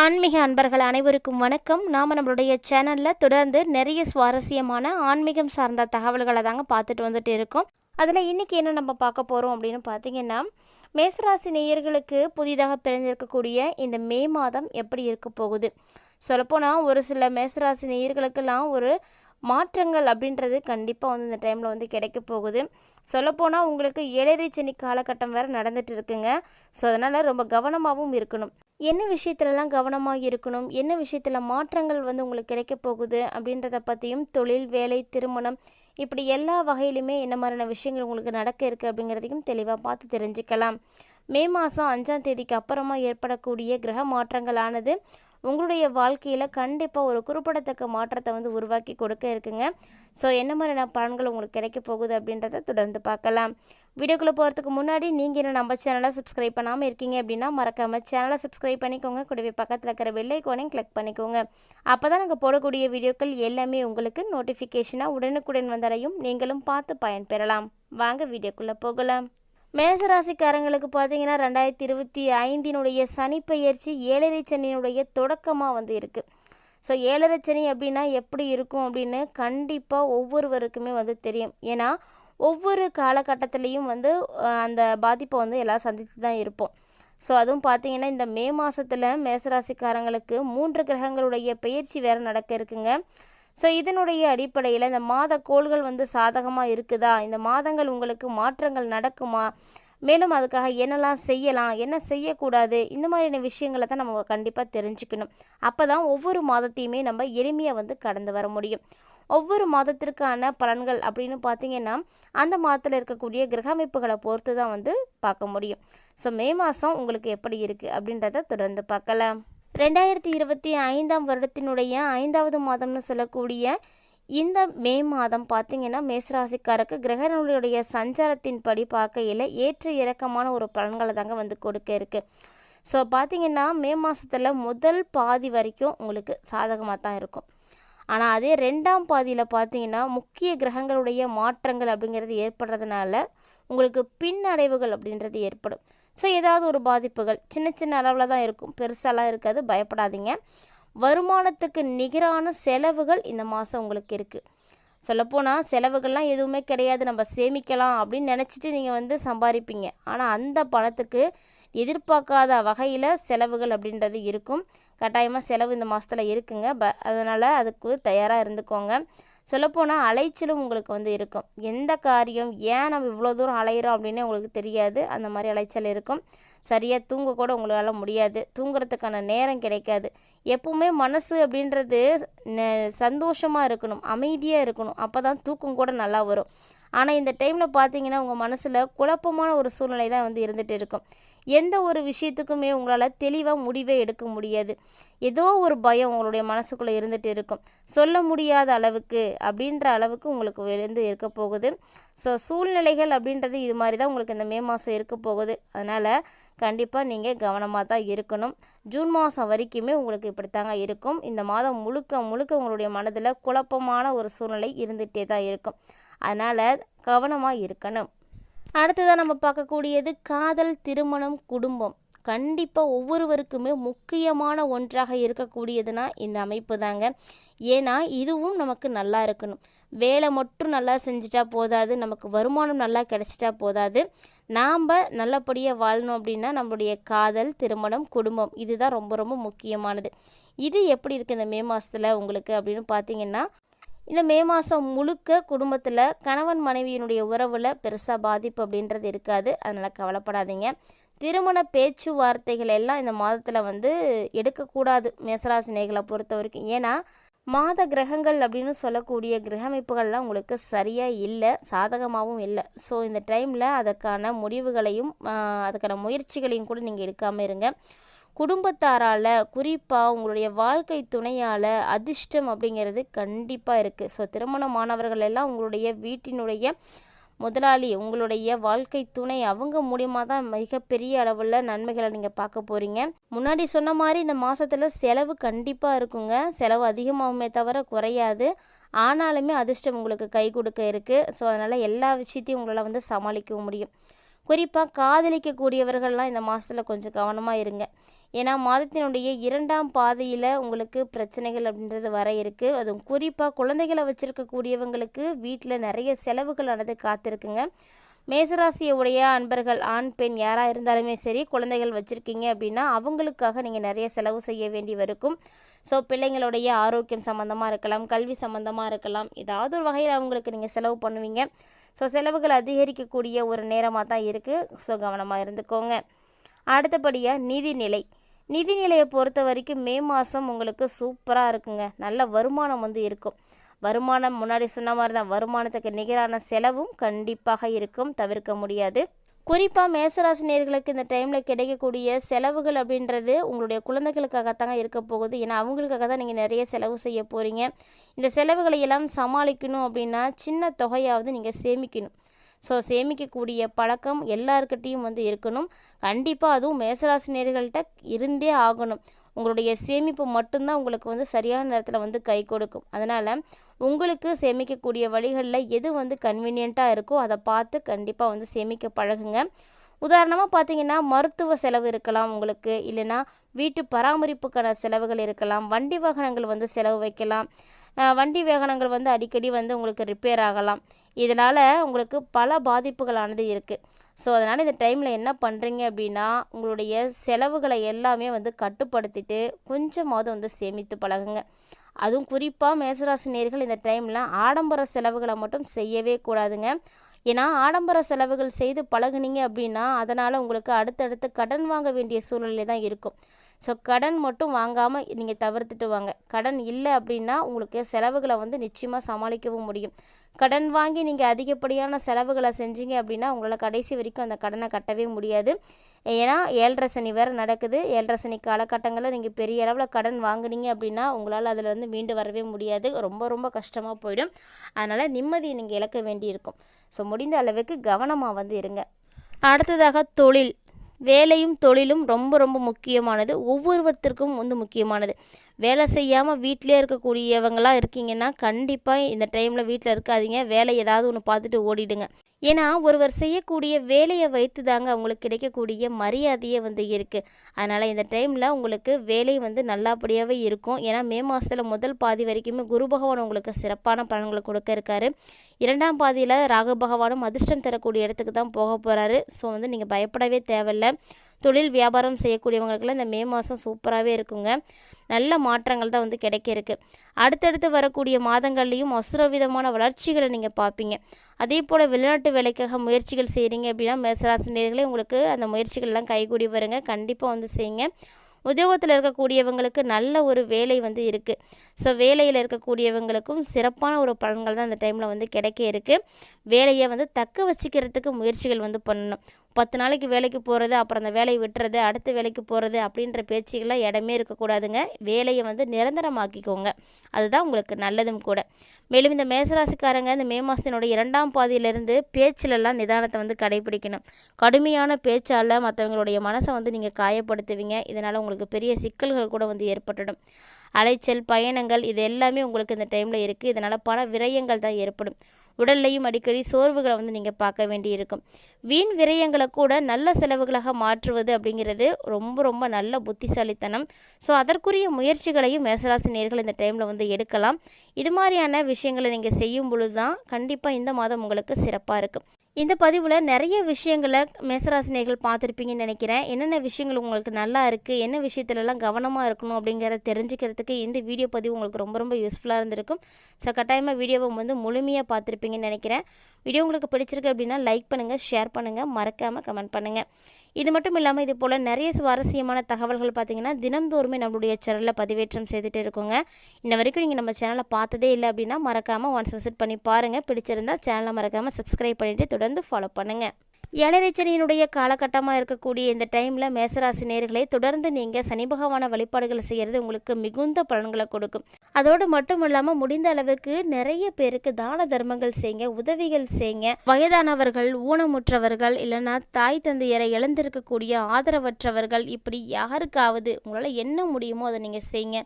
ஆன்மீக அன்பர்கள் அனைவருக்கும் வணக்கம். நாம் நம்மளுடைய சேனலில் தொடர்ந்து நிறைய சுவாரஸ்யமான ஆன்மீகம் சார்ந்த தகவல்களை தாங்க பார்த்துட்டு வந்துட்டு இருக்கோம். அதில் இன்றைக்கி என்ன நம்ம பார்க்க போகிறோம் அப்படின்னு பார்த்தீங்கன்னா மேசராசி நேயர்களுக்கு புதிதாக பிறந்திருக்கக்கூடிய இந்த மே மாதம் எப்படி இருக்க போகுது? சொல்லப்போனால் ஒரு சில மேசராசி நேயர்களுக்கெல்லாம் ஒரு மாற்றங்கள் அப்படின்றது கண்டிப்பாக வந்து இந்த டைமில் வந்து கிடைக்க போகுது. சொல்லப்போனால் உங்களுக்கு ஏழரை சனி காலகட்டம் வேறு நடந்துட்டு இருக்குங்க. ஸோ அதனால் ரொம்ப கவனமாகவும் இருக்கணும். என்ன விஷயத்துலலாம் கவனமாக இருக்கணும்? என்ன விஷயத்தில் மாற்றங்கள் வந்து உங்களுக்கு கிடைக்க போகுது? அப்படின்றத பற்றியும் தொழில் வேலை திருமணம் இப்படி எல்லா வகையிலுமே என்ன மாதிரியான விஷயங்கள் உங்களுக்கு நடக்க இருக்குது அப்படிங்கிறதையும் தெளிவாக பார்த்து தெரிஞ்சுக்கலாம். மே மாதம் அஞ்சாம் தேதிக்கு அப்புறமா ஏற்படக்கூடிய கிரக மாற்றங்களானது உங்களுடைய வாழ்க்கையில் கண்டிப்பாக ஒரு குறிப்பிடத்தக்க மாற்றத்தை வந்து உருவாக்கி கொடுக்க இருக்குங்க. ஸோ என்ன மாதிரியான பலன்கள் உங்களுக்கு கிடைக்க போகுது அப்படின்றத தொடர்ந்து பார்க்கலாம். வீடியோக்குள்ளே போகிறதுக்கு முன்னாடி நீங்கள் என்ன நம்ம சேனலை சப்ஸ்கிரைப் பண்ணாமல் இருக்கீங்க அப்படின்னா மறக்காமல் சேனலை சப்ஸ்கிரைப் பண்ணிக்கோங்க. கூடவே பக்கத்தில் இருக்கிற வெள்ளைக்கோனையும் கிளிக் பண்ணிக்கோங்க. அப்போ தான் நாங்கள் போடக்கூடிய வீடியோக்கள் எல்லாமே உங்களுக்கு நோட்டிஃபிகேஷனாக உடனுக்குடன் வந்தடையும். நீங்களும் பார்த்து பயன்பெறலாம். வாங்க வீடியோக்குள்ளே போகலாம். மேசராசிக்காரங்களுக்கு பார்த்தீங்கன்னா ரெண்டாயிரத்தி இருபத்தி ஐந்தினுடைய சனிப்பெயர்ச்சி ஏழரை சனியினுடைய தொடக்கமாக வந்து இருக்குது ஸோ ஏழரை சனி அப்படின்னா எப்படி இருக்கும் அப்படின்னு கண்டிப்பாக ஒவ்வொருவருக்குமே வந்து தெரியும். ஏன்னா ஒவ்வொரு காலகட்டத்திலையும் வந்து அந்த பாதிப்பை வந்து எல்லாம் சந்தித்து தான் இருப்போம். ஸோ அதுவும் பார்த்தீங்கன்னா இந்த மே மாதத்தில் மேசராசிக்காரங்களுக்கு மூன்று கிரகங்களுடைய பயிற்சி வேறு நடக்க இருக்குங்க. ஸோ இதனுடைய அடிப்படையில் இந்த மாத கோள்கள் வந்து சாதகமாக இருக்குதா? இந்த மாதங்கள் உங்களுக்கு மாற்றங்கள் நடக்குமா? மேலும் அதுக்காக என்னெல்லாம் செய்யலாம்? என்ன செய்யக்கூடாது? இந்த மாதிரியான விஷயங்களை தான் நம்ம கண்டிப்பாக தெரிஞ்சுக்கணும். அப்போ தான் ஒவ்வொரு மாதத்தையுமே நம்ம எளிமையாக வந்து கடந்து வர முடியும். ஒவ்வொரு மாதத்திற்கான பலன்கள் அப்படின்னு பார்த்தீங்கன்னா அந்த மாதத்தில் இருக்கக்கூடிய கிரக அமைப்புகளை பொறுத்து தான் வந்து பார்க்க முடியும். ஸோ மே மாதம் உங்களுக்கு எப்படி இருக்குது அப்படின்றத தொடர்ந்து பார்க்கலாம். ரெண்டாயிரத்தி இருபத்தி ஐந்தாம் வருடத்தினுடைய ஐந்தாவது மாதம்னு சொல்லக்கூடிய இந்த மே மாதம் பார்த்தீங்கன்னா மேசராசிக்காரருக்கு கிரகங்களுடைய சஞ்சாரத்தின்படி பார்க்கையில் ஏற்ற இறக்கமான ஒரு பலன்களை தாங்க வந்து கொடுக்க இருக்குது ஸோ பார்த்திங்கன்னா மே மாதத்தில் முதல் பாதி வரைக்கும் உங்களுக்கு சாதகமாக தான் இருக்கும். ஆனால் அதே ரெண்டாம் பாதியில் பார்த்தீங்கன்னா முக்கிய கிரகங்களுடைய மாற்றங்கள் அப்படிங்கிறது ஏற்படுறதுனால உங்களுக்கு பின்னடைவுகள் அப்படின்றது ஏற்படும். ஸோ ஏதாவது ஒரு பாதிப்புகள் சின்ன சின்ன அளவில் தான் இருக்கும். பெருசாலாம் இருக்காது பயப்படாதீங்க. வருமானத்துக்கு நிகரான செலவுகள் இந்த மாதம் உங்களுக்கு இருக்குது சொல்லப்போனால் செலவுகள்லாம் எதுவுமே கிடையாது. நம்ம சேமிக்கலாம் அப்படின்னு நினச்சிட்டு நீங்கள் வந்து சம்பாதிப்பீங்க. ஆனால் அந்த பணத்துக்கு எதிர்பார்க்காத வகையில் செலவுகள் அப்படின்றது இருக்கும். கட்டாயமாக செலவு இந்த மாதத்தில் இருக்குங்க. ப அதனால் அதுக்கு தயாராக இருந்துக்கோங்க. சொல்லப்போனால் அலைச்சலும் உங்களுக்கு வந்து இருக்கும். எந்த காரியம் ஏன் நம்ம இவ்வளோ தூரம் அலையிறோம் அப்படின்னு உங்களுக்கு தெரியாது. அந்த மாதிரி அலைச்சல் இருக்கும். சரியாக தூங்க கூட உங்களால் முடியாது. தூங்குறதுக்கான நேரம் கிடைக்காது. எப்பவுமே மனசு அப்படின்றது சந்தோஷமாக இருக்கணும். அமைதியாக இருக்கணும். அப்போ தான் தூக்கம் கூட நல்லா வரும். ஆனால் இந்த டைமில் பார்த்தீங்கன்னா உங்கள் மனசில் குழப்பமான ஒரு சூழ்நிலை தான் வந்து இருந்துகிட்டு இருக்கும். எந்த ஒரு விஷயத்துக்குமே உங்களால் தெளிவாக முடிவே எடுக்க முடியாது. ஏதோ ஒரு பயம் உங்களுடைய மனசுக்குள்ளே இருந்துகிட்டு இருக்கும். சொல்ல முடியாத அளவுக்கு அப்படின்ற அளவுக்கு உங்களுக்கு விழுந்து இருக்க போகுது. ஸோ சூழ்நிலைகள் அப்படின்றது இது மாதிரி தான் உங்களுக்கு இந்த மே மாதம் இருக்க போகுது. அதனால் கண்டிப்பாக நீங்கள் கவனமாக தான் இருக்கணும். ஜூன் மாதம் வரைக்குமே உங்களுக்கு இப்படித்தாங்க இருக்கும். இந்த மாதம் முழுக்க முழுக்க உங்களுடைய மனதில் குழப்பமான ஒரு சூழ்நிலை இருந்துகிட்டே தான் இருக்கும். அதனால் கவனமாக இருக்கணும். அடுத்ததாக நம்ம பார்க்கக்கூடியது காதல் திருமணம் குடும்பம். கண்டிப்பாக ஒவ்வொருவருக்குமே முக்கியமான ஒன்றாக இருக்கக்கூடியதுனா இந்த அமைப்பு தாங்க. ஏன்னா இதுவும் நமக்கு நல்லா இருக்கணும். வேலை மட்டும் நல்லா செஞ்சுட்டா போதாது நமக்கு வருமானம் நல்லா கிடைச்சிட்டா போதாது. நாம் நல்லபடியாக வாழணும் அப்படின்னா நம்மளுடைய காதல் திருமணம் குடும்பம் இதுதான் ரொம்ப ரொம்ப முக்கியமானது. இது எப்படி இருக்குது இந்த மே மாதத்தில் உங்களுக்கு அப்படின்னு பார்த்தீங்கன்னா இந்த மே மாதம் முழுக்க குடும்பத்தில் கணவன் மனைவியினுடைய உறவில் பெருசாக பாதிப்பு அப்படின்றது இருக்காது. அதனால் கவலைப்படாதீங்க. திருமண பேச்சுவார்த்தைகள் எல்லாம் இந்த மாதத்தில் வந்து எடுக்கக்கூடாது மேசராசினைகளை பொறுத்த வரைக்கும். ஏன்னா மாத கிரகங்கள் அப்படின்னு சொல்லக்கூடிய கிரக அமைப்புகள்லாம் உங்களுக்கு சரியாக இல்லை சாதகமாகவும் இல்லை. ஸோ இந்த டைமில் அதற்கான முடிவுகளையும் அதுக்கான முயற்சிகளையும் கூட நீங்கள் எடுக்காமல் இருங்க. குடும்பத்தாரால் குறிப்பாக உங்களுடைய வாழ்க்கை துணையால் அதிர்ஷ்டம் அப்படிங்கிறது கண்டிப்பாக இருக்குது ஸோ திருமணமானவர்கள் எல்லாம் உங்களுடைய வீட்டினுடைய முதலாளி உங்களுடைய வாழ்க்கை துணை அவங்க மூலியமாக தான் மிகப்பெரிய அளவில் நன்மைகளை நீங்கள் பார்க்க போகிறீங்க முன்னாடி சொன்ன மாதிரி இந்த மாதத்தில் செலவு கண்டிப்பாக இருக்குங்க. செலவு அதிகமாகுமே தவிர குறையாது. ஆனாலுமே அதிர்ஷ்டம் உங்களுக்கு கை கொடுக்க இருக்குது ஸோ அதனால் எல்லா விஷயத்தையும் உங்களால் வந்து சமாளிக்கவும் முடியும். குறிப்பாக காதலிக்கக்கூடியவர்கள்லாம் இந்த மாதத்தில் கொஞ்சம் கவனமாக இருங்க. ஏன்னா மாதத்தினுடைய இரண்டாம் பாதையில் உங்களுக்கு பிரச்சனைகள் அப்படின்றது வர இருக்குது அதுவும் குறிப்பாக குழந்தைகளை வச்சுருக்கக்கூடியவங்களுக்கு வீட்டில் நிறைய செலவுகளானது காத்திருக்குங்க. மேசராசியை உடைய அன்பர்கள் ஆண் பெண் யாராக இருந்தாலுமே சரி குழந்தைகள் வச்சுருக்கீங்க அப்படின்னா அவங்களுக்காக நீங்கள் நிறைய செலவு செய்ய வேண்டி இருக்கும் ஸோ பிள்ளைங்களுடைய ஆரோக்கியம் சம்மந்தமாக இருக்கலாம் கல்வி சம்மந்தமாக இருக்கலாம் ஏதாவது ஒரு வகையில் அவங்களுக்கு நீங்கள் செலவு பண்ணுவீங்க. ஸோ செலவுகள் அதிகரிக்கக்கூடிய ஒரு நேரமாக தான் இருக்குது ஸோ கவனமாக இருந்துக்கோங்க. அடுத்தபடியாக நிதிநிலை. நிதிநிலையை பொறுத்த வரைக்கும் மே மாதம் உங்களுக்கு சூப்பராக இருக்குங்க. நல்ல வருமானம் வந்து இருக்கும். வருமானம் முன்னாடி சொன்ன மாதிரி தான் வருமானத்துக்கு நிகரான செலவும் கண்டிப்பாக இருக்கும். தவிர்க்க முடியாது. குறிப்பாக மேசராசினியர்களுக்கு இந்த டைமில் கிடைக்கக்கூடிய செலவுகள் அப்படின்றது உங்களுடைய குழந்தைகளுக்காகத்தாங்க இருக்க போகுது. ஏன்னா அவங்களுக்காக தான் நீங்கள் நிறைய செலவு செய்ய போகிறீங்க இந்த செலவுகளை எல்லாம் சமாளிக்கணும் அப்படின்னா சின்ன தொகையாவது நீங்கள் சேமிக்கணும். ஸோ சேமிக்கக்கூடிய பழக்கம் எல்லாருக்கிட்டேயும் வந்து இருக்கணும். கண்டிப்பாக அதுவும் மேசராசினியர்கள்ட்ட இருந்தே ஆகணும். உங்களுடைய சேமிப்பு மட்டும்தான் உங்களுக்கு வந்து சரியான நேரத்தில் வந்து கை கொடுக்கும். அதனால் உங்களுக்கு சேமிக்கக்கூடிய வழிகளில் எது வந்து கன்வீனியண்ட்டாக இருக்கோ அதை பார்த்து கண்டிப்பாக வந்து சேமிக்க பழகுங்க. உதாரணமாக பார்த்தீங்கன்னா மருத்துவ செலவு இருக்கலாம் உங்களுக்கு. இல்லைன்னா வீட்டு பராமரிப்புக்கான செலவுகள் இருக்கலாம். வண்டி வாகனங்கள் வந்து செலவு வைக்கலாம். வண்டி வாகனங்கள் வந்து அடிக்கடி வந்து உங்களுக்கு ரிப்பேர் ஆகலாம். இதனால் உங்களுக்கு பல பாதிப்புகளானது இருக்குது ஸோ அதனால் இந்த டைமில் என்ன பண்ணுறீங்க அப்படின்னா உங்களுடைய செலவுகளை எல்லாமே வந்து கட்டுப்படுத்திட்டு கொஞ்சமாவது வந்து சேமித்து பழகுங்க. அதுவும் குறிப்பாக மேசராசி நேர்கள் இந்த டைமில் ஆடம்பர செலவுகளை மட்டும் செய்யவே கூடாதுங்க. ஏன்னா ஆடம்பர செலவுகள் செய்து பழகுனீங்க அப்படின்னா அதனால் உங்களுக்கு அடுத்தடுத்து கடன் வாங்க வேண்டிய சூழ்நிலை தான் இருக்கும். ஸோ கடன் மட்டும் வாங்காமல் நீங்கள் தவிர்த்துட்டு வாங்க. கடன் இல்லை அப்படின்னா உங்களுக்கு செலவுகளை வந்து நிச்சயமாக சமாளிக்கவும் முடியும். கடன் வாங்கி நீங்கள் அதிகப்படியான செலவுகளை செஞ்சீங்க அப்படின்னா உங்களால் கடைசி வரைக்கும் அந்த கடனை கட்டவே முடியாது. ஏன்னா ஏழரை சனி வேறு நடக்குது. ஏழரை சனி காலகட்டங்களில் நீங்கள் பெரிய அளவில் கடன் வாங்குனீங்க அப்படின்னா உங்களால் அதிலேருந்து மீண்டு வரவே முடியாது. ரொம்ப ரொம்ப கஷ்டமாக போயிடும். அதனால் நிம்மதியை நீங்கள் இழக்க வேண்டியிருக்கும். ஸோ முடிந்த அளவுக்கு கவனமாக வந்து இருங்க. அடுத்ததாக தொழில். வேலையும் தொழிலும் ரொம்ப ரொம்ப முக்கியமானது. ஒவ்வொருவத்திற்கும் வந்து முக்கியமானது. வேலை செய்யாமல் வீட்டிலே இருக்கக்கூடியவங்களாம் இருக்கீங்கன்னா கண்டிப்பாக இந்த டைமில் வீட்டில் இருக்காதீங்க. வேலை ஏதாவது ஒன்று பார்த்துட்டு ஓடிடுங்க. ஏன்னா ஒருவர் செய்யக்கூடிய வேலையை வைத்து தாங்க அவங்களுக்கு கிடைக்கக்கூடிய மரியாதையே வந்து இருக்குது அதனால் இந்த டைமில் உங்களுக்கு வேலை வந்து நல்லபடியாகவே இருக்கும். ஏன்னா மே மாதத்தில் முதல் பாதி வரைக்குமே குரு பகவான் உங்களுக்கு சிறப்பான பலன்களை கொடுக்க இருக்காரு. இரண்டாம் பாதியில் ராகு பகவானும் அதிர்ஷ்டம் தரக்கூடிய இடத்துக்கு தான் போக போகிறாரு ஸோ வந்து நீங்கள் பயப்படவே தேவையில்லை. தொழில் வியாபாரம் செய்யக்கூடியவங்களுக்குலாம் இந்த மே மாதம் சூப்பராகவே இருக்குங்க. நல்ல மாற்றங்கள் தான் வந்து கிடைக்க இருக்கு அடுத்தடுத்து வரக்கூடிய மாதங்கள்லேயும் அசுரவிதமான வளர்ச்சிகளை நீங்கள் பார்ப்பீங்க. அதே போல் வெளிநாட்டு வேலைக்காக முயற்சிகள் செய்கிறீங்க அப்படின்னா மேசராசினியர்களே உங்களுக்கு அந்த முயற்சிகள்லாம் கைகூடி வருங்க. கண்டிப்பாக வந்து செய்யுங்க. உத்தியோகத்தில் இருக்கக்கூடியவங்களுக்கு நல்ல ஒரு வேலை வந்து இருக்குது ஸோ வேலையில் இருக்கக்கூடியவங்களுக்கும் சிறப்பான ஒரு பலன்கள் தான் அந்த டைமில் வந்து கிடைக்க இருக்குது வேலையை வந்து தக்க வச்சுக்கிறதுக்கு முயற்சிகள் வந்து பண்ணணும். பத்து நாளைக்கு வேலைக்கு போகிறது அப்புறம் அந்த வேலையை விட்டுறது அடுத்த வேலைக்கு போகிறது அப்படின்ற பேச்சுக்கெல்லாம் இடமே இருக்கக்கூடாதுங்க. வேலையை வந்து நிரந்தரமாக்கிக்கோங்க. அதுதான் உங்களுக்கு நல்லதும் கூட. மேலும் இந்த மேசராசிக்காரங்க இந்த மே மாதத்தினுடைய இரண்டாம் பாதியிலிருந்து பேச்சிலெல்லாம் நிதானத்தை வந்து கடைபிடிக்கணும். கடுமையான பேச்சால் மற்றவங்களுடைய மனசை வந்து நீங்கள் காயப்படுத்துவீங்க. இதனால் உங்களுக்கு பெரிய சிக்கல்கள் கூட வந்து ஏற்பட்டுடும். அலைச்சல் பயணங்கள் இது எல்லாமே உங்களுக்கு இந்த டைமில் இருக்குது இதனால் பண விரயங்கள் தான் ஏற்படும். உடல்லையும் அடிக்கடி சோர்வுகளை வந்து நீங்கள் பார்க்க வேண்டியிருக்கும். வீண் விரயங்களை கூட நல்ல செலவுகளாக மாற்றுவது அப்படிங்கிறது ரொம்ப ரொம்ப நல்ல புத்திசாலித்தனம். ஸோ அதற்குரிய முயற்சிகளையும் மேசராசினியர்கள் இந்த டைமில் வந்து எடுக்கலாம். இது மாதிரியான விஷயங்களை நீங்கள் செய்யும் பொழுது தான் கண்டிப்பாக இந்த மாதம் உங்களுக்கு சிறப்பாக இருக்கும். இந்த பதிவில் நிறைய விஷயங்களை மேசராசினியர்கள் பார்த்துருப்பீங்கன்னு நினைக்கிறேன். என்னென்ன விஷயங்கள் உங்களுக்கு நல்லா இருக்குது என்ன விஷயத்துலலாம் கவனமாக இருக்கணும் அப்படிங்கிறத தெரிஞ்சுக்கிறதுக்கு இந்த வீடியோ பதிவு உங்களுக்கு ரொம்ப ரொம்ப யூஸ்ஃபுல்லாக இருந்திருக்கும். ஸோ கட்டாயமாக வீடியோவை வந்து முழுமையாக பார்த்துருப்பீங்கன்னு நினைக்கிறேன். வீடியோ உங்களுக்கு பிடிச்சிருக்கு அப்படின்னா லைக் பண்ணுங்கள் ஷேர் பண்ணுங்கள் மறக்காமல் கமெண்ட் பண்ணுங்கள் இது மட்டும் இல்லாமல் இது போல் நிறைய சுவாரஸ்யமான தகவல்கள் பார்த்தீங்கன்னா தினந்தோறுமே நம்மளுடைய சேனலில் பதிவேற்றம் செய்துட்டு இருக்கோங்க. இன்ன வரைக்கும் நீங்கள் நம்ம சேனலை பார்த்ததே இல்லை அப்படின்னா மறக்காமல் ஒன்ஸ் விசிட் பண்ணி பாருங்கள் பிடிச்சிருந்தா சேனலை மறக்காமல் சப்ஸ்கிரைப் பண்ணிவிட்டு தொடர்ந்து ஃபாலோ பண்ணுங்கள் ஏழரைச்சனியினுடைய காலகட்டமாக இருக்கக்கூடிய இந்த டைமில் மேசராசி நேர்களை தொடர்ந்து நீங்கள் சனி பகவான வழிபாடுகளை செய்கிறது உங்களுக்கு மிகுந்த பலன்களை கொடுக்கும். அதோடு மட்டும் இல்லாமல் முடிந்த அளவுக்கு நிறைய பேருக்கு தான தர்மங்கள் செய்யுங்க உதவிகள் செய்யுங்க வயதானவர்கள் ஊனமுற்றவர்கள் இல்லைன்னா தாய் தந்தையரை இழந்திருக்கக்கூடிய ஆதரவற்றவர்கள் இப்படி யாருக்காவது உங்களால் என்ன முடியுமோ அதை நீங்கள் செய்யுங்க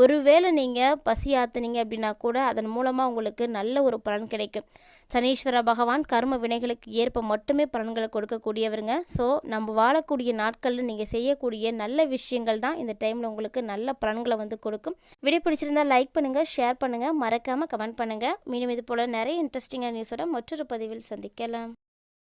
ஒருவேளை நீங்கள் பசி ஆற்றுனீங்க அப்படின்னா கூட அதன் மூலமாக உங்களுக்கு நல்ல ஒரு பலன் கிடைக்கும். சனீஸ்வர பகவான் கர்ம வினைகளுக்கு ஏற்ப மட்டுமே பலன்களை கொடுக்கக்கூடியவருங்க. ஸோ நம்ம வாழக்கூடிய நாட்களில் நீங்கள் செய்யக்கூடிய நல்ல விஷயங்கள் தான் இந்த டைமில் உங்களுக்கு நல்ல பலன்களை வந்து கொடுக்கும். வீடியோ பிடிச்சிருந்தா லைக் பண்ணுங்கள் ஷேர் பண்ணுங்கள் மறக்காமல் கமெண்ட் பண்ணுங்கள் மீண்டும் இது போல் நிறைய இன்ட்ரெஸ்டிங்கான நியூஸோட மற்றொரு பதிவில் சந்திக்கலாம்.